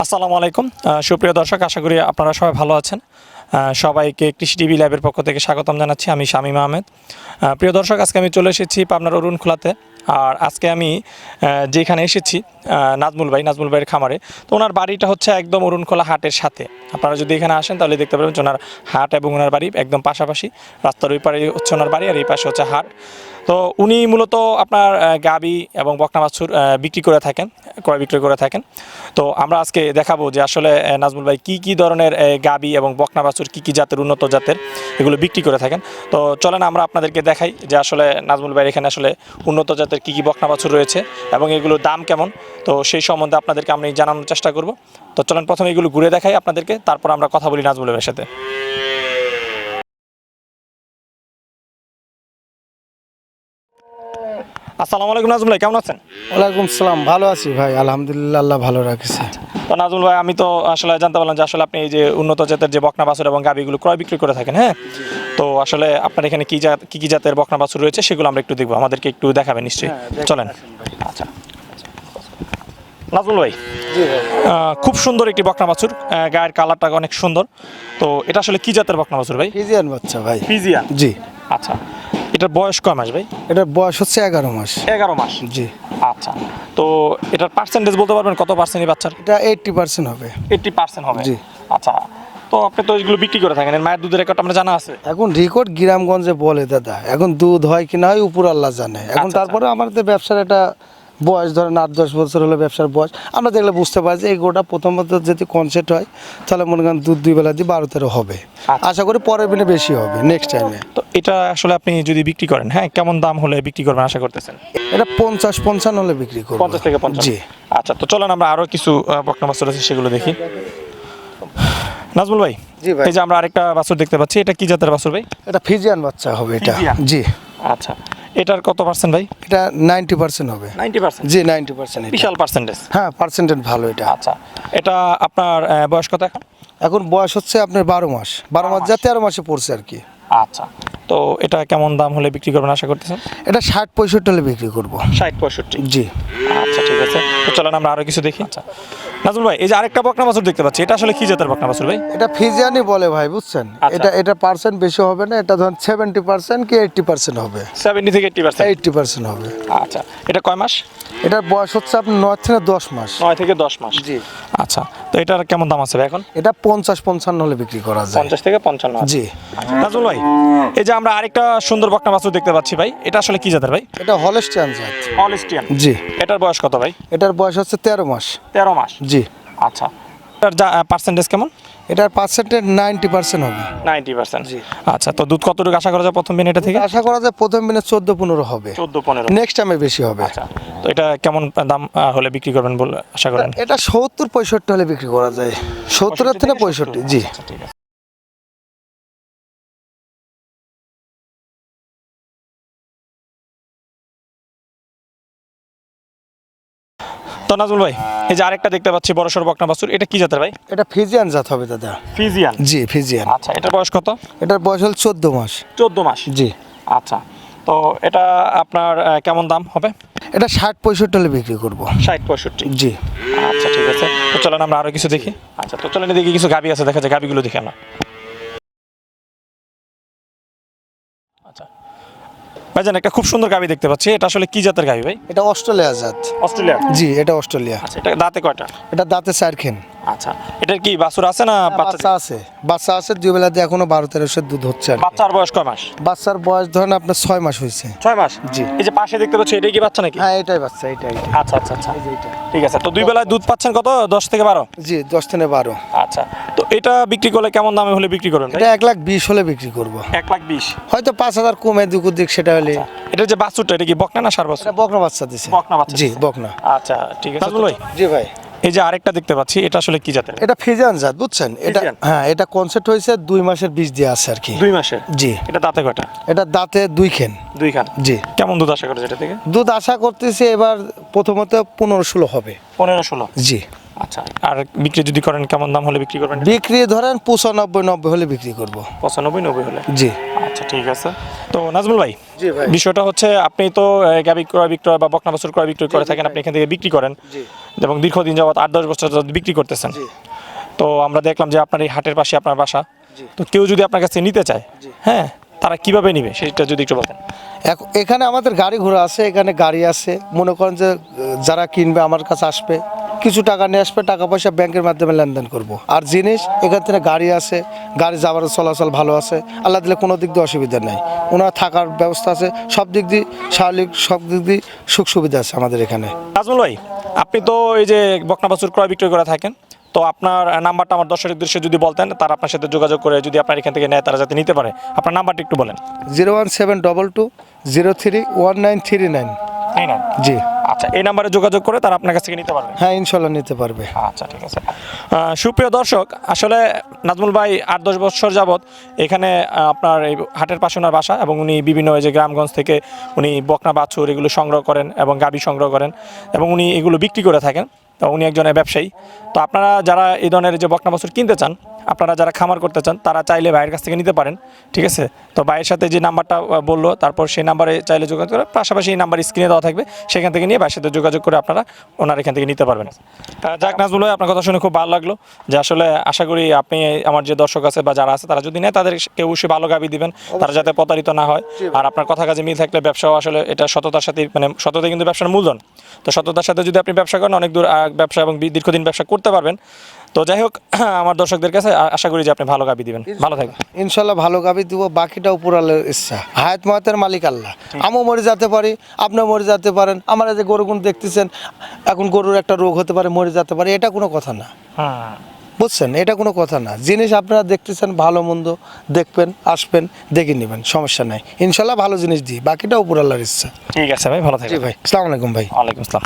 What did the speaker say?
আসসালামু আলাইকুম। সুপ্রিয় দর্শক, আশা করি আপনারা সবাই ভালো আছেন। সবাইকে কৃষি টিভি ল্যাবের পক্ষ থেকে স্বাগতম জানাচ্ছি আমি শামীম আহমেদ। প্রিয় দর্শক, আজকে আমি চলে এসেছি পাবনার অরুণ খোলাতে আর আজকে আমি যেখানে এসেছি নাজমুল ভাই, নাজমুল ভাইয়ের খামারে। তো ওনার বাড়িটা হচ্ছে একদম অরুণখোলা হাটের সাথে। আপনারা যদি এখানে আসেন, তাহলে দেখতে পাবেন যে ওনার হাট এবং ওনার বাড়ি একদম পাশাপাশি। রাস্তার ওই পারে হচ্ছে ওনার বাড়ি, আর এই পাশে হচ্ছে হাট। তো উনি মূলত আপনার গাবি এবং বকনা বাছুর বিক্রি করে থাকেন, ক্রয় বিক্রয় করে থাকেন। তো আমরা আজকে দেখাবো যে আসলে নাজমুল ভাই কী কী ধরনের গাবি এবং বকনা বাছুর কী কি জাতের, উন্নত জাতের এগুলো বিক্রি করে থাকেন। তো চলেন আমরা আপনাদেরকে দেখাই যে আসলে নাজমুল ভাইয়ের এখানে আসলে উন্নত জাতের কী কী বকনা বাছুর রয়েছে এবং এগুলোর দাম কেমন। তো সেই সম্বন্ধে আপনাদেরকে আমি জানানোর চেষ্টা করব। তো চলেন প্রথমে এগুলো ঘুরে দেখাই আপনাদেরকে, তারপর আমরা কথা বলি নাজমুল ভাইয়ের সাথে। আসসালামু আলাইকুম নাজমুল ভাই কেমন আছেন? ওয়ালাইকুম সালাম ভালো আছি ভাই আলহামদুলিল্লাহ আল্লাহ ভালো রাখছে। তো নাজমুল ভাই আমি তো আসলে জানতে পারলাম যে আসলে আপনি এই যে উন্নত জাতের যে বকনা বাছুর এবং গাবিগুলো ক্রয় বিক্রি করে থাকেন হ্যাঁ? তো আসলে আপনার এখানে কি জাত কি কি জাতের বকনা বাছুর রয়েছে সেগুলো আমরা একটু দেখব আমাদেরকে একটু দেখাবেন নিশ্চয়ই। চলেন। আচ্ছা। নাজমুল ভাই খুব সুন্দর একটি বকনা বাছুর গায়ের কালারটা অনেক সুন্দর। তো এটা আসলে কি জাতের বকনা বাছুর ভাই? ফিজিয়ান বাচ্চা ভাই। ফিজিয়ান? জি। আচ্ছা। এটার বয়স কয় মাস ভাই? এটার বয়স হচ্ছে এগারো মাস। এগারো মাস? জি। আচ্ছা। তো এটার পার্সেন্টেজ বলতে পারবেন কত পার্সেন্ট বাচ্চার? এটা এইটটি পার্সেন্ট হবে। এইটটি পার্সেন্ট হবে? জি। আচ্ছা। তো আপনি তো এগুলো বিক্রি করে থাকেন এর মায়ের দুধের রেকর্ড আপনার জানা আছে। এখন রেকর্ড গ্রামগঞ্জে বলে দাদা এখন দুধ হয় কি না হয় উপর আল্লাহ জানে। এখন আচ্ছা, তারপরে আমাদের ব্যবসার একটা বয়স ধরেন আট দশ বছর হলো ব্যবসার বয়স আমরা দেখলে বুঝতে পারি যে এই গোটা প্রথমত যদি কনসেপ্ট হয় তাহলে মনে করেন দুধ দুই বেলা দিয়ে বারো তেরো হবে। আচ্ছা। আশা করি পরের দিনে বেশি হবে নেক্সট টাইমে তো এটা আসলে আপনি যদি বিক্রি করেন হ্যাঁ কেমন দাম হলে বিক্রি করবেন আশা করতেছেন? এটা পঞ্চাশ পঞ্চান্ন হলে বিক্রি করব। পঞ্চাশ থেকে পঞ্চাশ জি। আচ্ছা তো চলেন আমরা আরও কিছু বকনা বাছুর আছে সেগুলো দেখি। নাজমুল ভাই জি ভাই। এই যে আমরা আরেকটা বাছুর দেখতে পাচ্ছি এটা কি জাতের বাছুর ভাই? এটা ফিজিয়ান বাচ্চা হবে এটা। জি। আচ্ছা। এটার কত পার্সেন্ট ভাই? এটা নাইনটি পার্সেন্ট হবে। নাইনটি পার্সেন্ট জি নাইনটি পার্সেন্ট বিশাল পার্সেন্টেজ হ্যাঁ পার্সেন্টেজ ভালো এটা। আচ্ছা এটা আপনার বয়স কত এখন? এখন বয়স হচ্ছে আপনার বারো মাস বারো মাস। যা তেরো মাসে পড়ছে আর কি। আচ্ছা তো এটা কেমন দাম হলে বিক্রি করবেন আশা করতেছেন? এটা ষাট পঁয়ষট্টি হলে বিক্রি করব। ষাট পঁয়ষট্টি। জি। আচ্ছা ঠিক আছে। তো চলেন আমরা আরও কিছু দেখি। আচ্ছা। নাজমুল ভাই এই যে আরেকটা বকনা বাছুর দেখতে পাচ্ছি এটা আসলে কি জাতের বকনা বাছুর ভাই? এটা ফিজিয়ানি বলে ভাই বুঝছেন? আচ্ছা। এটা এটা পার্সেন্ট বেশি হবে না এটা ধরেন সেভেন্টি পার্সেন্ট কি এইটটি পার্সেন্ট হবে? সেভেন্টি থেকে এইটটি পার্সেন্ট এইটটি পার্সেন্ট হবে। আচ্ছা এটা কয় মাস? এটার বয়স হচ্ছে আপনার নয় থেকে দশ মাস। নয় থেকে দশ মাস। জি। আচ্ছা তো এটার কেমন দাম আছে ভাই এখন? এটা পঞ্চাশ পঞ্চান্ন হলে বিক্রি করা যায়। পঞ্চাশ থেকে পঞ্চান্ন। জি। নাজমুল ভাই এই যে আমরা আরেকটা সুন্দর বকনা বাছুর দেখতে পাচ্ছি ভাই এটা আসলে কি জাতের ভাই? এটা হলেস্টিয়ান জাত। অলিস্টিয়ান জি। এটার বয়স কত ভাই? এটার বয়স হচ্ছে তেরো মাস। তেরো মাস? জি। আচ্ছা। এটার যা পার্সেন্টেজ কেমন? এটার পার্সেন্টেজ নাইনটি পার্সেন্ট হবে। নাইনটি পার্সেন্ট জি। আচ্ছা তো দুধ কতটুকু আশা করা যায় প্রথম দিন এটা থেকে? আশা করা যায় প্রথম দিনে চোদ্দ পনেরো হবে। চোদ্দ পনেরো। নেক্সট টাইমে বেশি হবে। আচ্ছা তো এটা কেমন দাম হলে বিক্রি করবেন বলে আশা করেন? এটা সত্তর পঁয়ষট্টি হলে বিক্রি করা যায়। সত্তরের থেকে পঁয়ষট্টি জি। আচ্ছা, ঠিক আছে। তো নাজমুল ভাই এই যে আরেকটা দেখতে পাচ্ছি বড় সড় বকনা বাছুর। এটা কি জাতের ভাই? এটা ফিজিয়ান জাত হবে দাদা। ফিজিয়ান? জি ফিজিয়ান। আচ্ছা এটার বয়স কত? এটার বয়স হল চোদ্দ মাস। চোদ্দ মাস? জি। আচ্ছা তো এটা আপনার কেমন দাম হবে? এটা ষাট পঁয়ষট্টি হলে বিক্রি করব। ষাট পঁয়ষট্টি? জি। আচ্ছা ঠিক আছে। তো চলেন আমরা আরও কিছু দেখি। আচ্ছা তো চলেন দেখি কিছু গাবি আছে দেখা যায় গাবিগুলো দেখি আমরা। আচ্ছা ভাইজান একটা খুব সুন্দর গাবি দেখতে পাচ্ছি। এটা আসলে কি জাতের গাবি ভাই? এটা অস্ট্রেলিয়া জাত। অস্ট্রেলিয়া? জি এটা অস্ট্রেলিয়া। আচ্ছা এটা দাঁতে কয়টা? এটা দাঁতে চার খেন। আচ্ছা এটার কি বাছুর আছে না বাচ্চা বাচ্চা আছে। বাচ্চা আছে দুই বেলা দিয়ে এখনও বারো তেরোশো দুধ হচ্ছে আর কি। বাচ্চার বয়স কয় মাস? বাচ্চার বয়স ধরেন আপনার ছয় মাস হয়েছে। ছয় মাস? জি। এই যে পাশে দেখতে পাচ্ছি এটাই কি বাচ্চা নাকি? হ্যাঁ এটাই বাচ্চা এটাই আচ্ছা আচ্ছা আচ্ছা। ঠিক আছে তো দুই বেলায় দুধ পাচ্ছেন কত? দশ থেকে বারো? জি দশ থেকে বারো। আচ্ছা তো এটা বিক্রি করলে কেমন দামে হলে বিক্রি করবেন এটা এক লাখ বিশ হলে বিক্রি করব। এক লাখ বিশ। হয়তো পাঁচ হাজার কমে দুকু দিক সেটা হলে। এটা যে বাছুরটা এটা কি বকনা না সার বাছুর এটা বকনা বাচ্চা দিছে। বকনা বাচ্চা জি দিছে। বকনা। আচ্ছা ঠিক আছে। ভাই। জি ভাই। এই যে আরেকটা দেখতে পাচ্ছি এটা আসলে কি জাতের? এটা ফিজান জাত বুঝছেন? এটা হ্যাঁ এটা কনসেপ্ট হয়েছে দুই মাসের বীজ দিয়ে আছে আর কি। দুই মাসে জি। এটা দাঁতে কয়টা? এটা দাঁতে দুই খেন। দুই খান? জি। কেমন দুধ আশা করে এটা থেকে? দুধ আশা করতেছি এবার প্রথমত পনেরো ষোলো হবে। পনেরো ষোলো। জি। আচ্ছা আর বিক্রি যদি করেন কেমন দাম হলে বিক্রি করবেন? বিক্রি ধরেন পঁচানব্বই নব্বই হলে বিক্রি করব। পঁচানব্বই নব্বই হলে? জি। আচ্ছা ঠিক আছে। তো নাজমুল ভাই জি ভাই। বিষয়টা হচ্ছে আপনি তো গাভী ক্রয় বিক্রয় বা বকনা বছর ক্রয় বিক্রয় করে থাকেন আপনি এখান থেকে বিক্রি করেন। এবং দীর্ঘদিন যাবত আট দশ বছর যাবত বিক্রি করতেছেন। তো আমরা দেখলাম যে আপনার এই হাটের পাশে আপনার বাসা। তো কেউ যদি আপনার কাছে নিতে চায় হ্যাঁ তারা কীভাবে নিবে? সেটা যদি একটু বলেন এখানে আমাদের গাড়ি ঘোড়া আছে এখানে গাড়ি আছে। মনে করেন যে যারা কিনবে আমার কাছে আসবে। কিছু টাকা নিয়ে আসবে টাকা পয়সা ব্যাংকের মাধ্যমে লেনদেন করব। আর জিনিস এখান থেকে গাড়ি আছে গাড়ি যাওয়ার চলাচল ভালো আছে আল্লাহ দিলে কোনো দিক দিয়ে অসুবিধা নেই। ওনার থাকার ব্যবস্থা আছে সব দিক দিয়ে স্বাভাবিক সব দিক দিয়ে সুখ সুবিধা আছে আমাদের এখানে। নাজমুল ভাই আপনি তো এই যে বকনা বাছুর ক্রয় বিক্রয় করে থাকেন তো আপনার নাম্বারটা আমার দর্শকের দৃশ্যে যদি বলতেন তারা আপনার সাথে যোগাযোগ করে যদি আপনার এখান থেকে নেয় তারা যাতে নিতে পারে। আপনার নাম্বারটা একটু বলেন। Zero one seven double two zero three one nine three nine. তাই না? জি। আচ্ছা এই নাম্বারে যোগাযোগ করে তারা আপনার কাছ থেকে নিতে পারবে? হ্যাঁ ইনশাল্লাহ নিতে পারবে। আচ্ছা ঠিক আছে। সুপ্রিয় দর্শক আসলে নাজমুল ভাই আট দশ বছর যাবৎ এখানে আপনার এই হাটের পাশে ওনার বাসা এবং উনি বিভিন্ন এই যে গ্রামগঞ্জ থেকে উনি বকনা বাছুর এগুলো সংগ্রহ করেন এবং গাবি সংগ্রহ করেন এবং উনি এগুলো বিক্রি করে থাকেন। তো উনি একজন ব্যবসায়ী। তো আপনারা যারা এই ধরনের যে বকনা বাছুর কিনতে চান আপনারা যারা খামার করতে চান তারা চাইলে ভাইয়ের কাছ থেকে নিতে পারেন ঠিক আছে? তো ভাইয়ের সাথে যে নাম্বারটা বলল তারপর সেই নাম্বারে চাইলে যোগাযোগ করে পাশাপাশি এই নাম্বার স্ক্রিনে দেওয়া থাকবে সেখান থেকে নিয়ে ভাইয়ের সাথে যোগাযোগ করে আপনারা ওনার এখান থেকে নিতে পারবেন। যাক নাজমুল ভাই আপনার কথা শুনে খুব ভালো লাগল যে আসলে আশা করি আপনি আমার যে দর্শক আছে বা যারা আছে তারা যদি নেয় তাদের কেউ অবশ্যই ভালো গাবি দিবেন তারা যাতে প্রতারিত না হয়। আর আপনার কথা কাজে মিল থাকলে ব্যবসাও আসলে এটা সততার সাথে মানে সততা কিন্তু ব্যবসার মূলধন। তো সততার সাথে যদি আপনি ব্যবসা করেন অনেক দূর ব্যবসা এবং দীর্ঘদিন ব্যবসা করতে পারবেন। তো যাই হোক আমার দর্শকদের কাছে আশা করি যে আপনি ভালো গাবি দিবেন। ভালো থাকবেন। ইনশাল্লাহ ভালো গাবি দিব বাকিটা উপরালের ইচ্ছা। হায়াত মাহাতের মালিক আল্লাহ। আমিও মরে যেতে পারি আপনিও মরে যেতে পারেন। আমার যে গরুগুন দেখতেছেন এখন গরুর একটা রোগ হতে পারে মরে যেতে পারে এটা কোনো কথা না। হুম বুঝছেন? এটা কোনো কথা না। জিনিস আপনারা দেখতেছেন ভালো মন্দ দেখবেন আসবেন দেখে নেবেন সমস্যা নাই। ইনশাল্লাহ ভালো জিনিস দিই বাকিটা উপর আল্লাহর ইচ্ছা। ঠিক আছে ভাই ভালো থাকি ভাই আসসালামু আলাইকুম ভাই। ওয়ালাইকুম আসসালাম।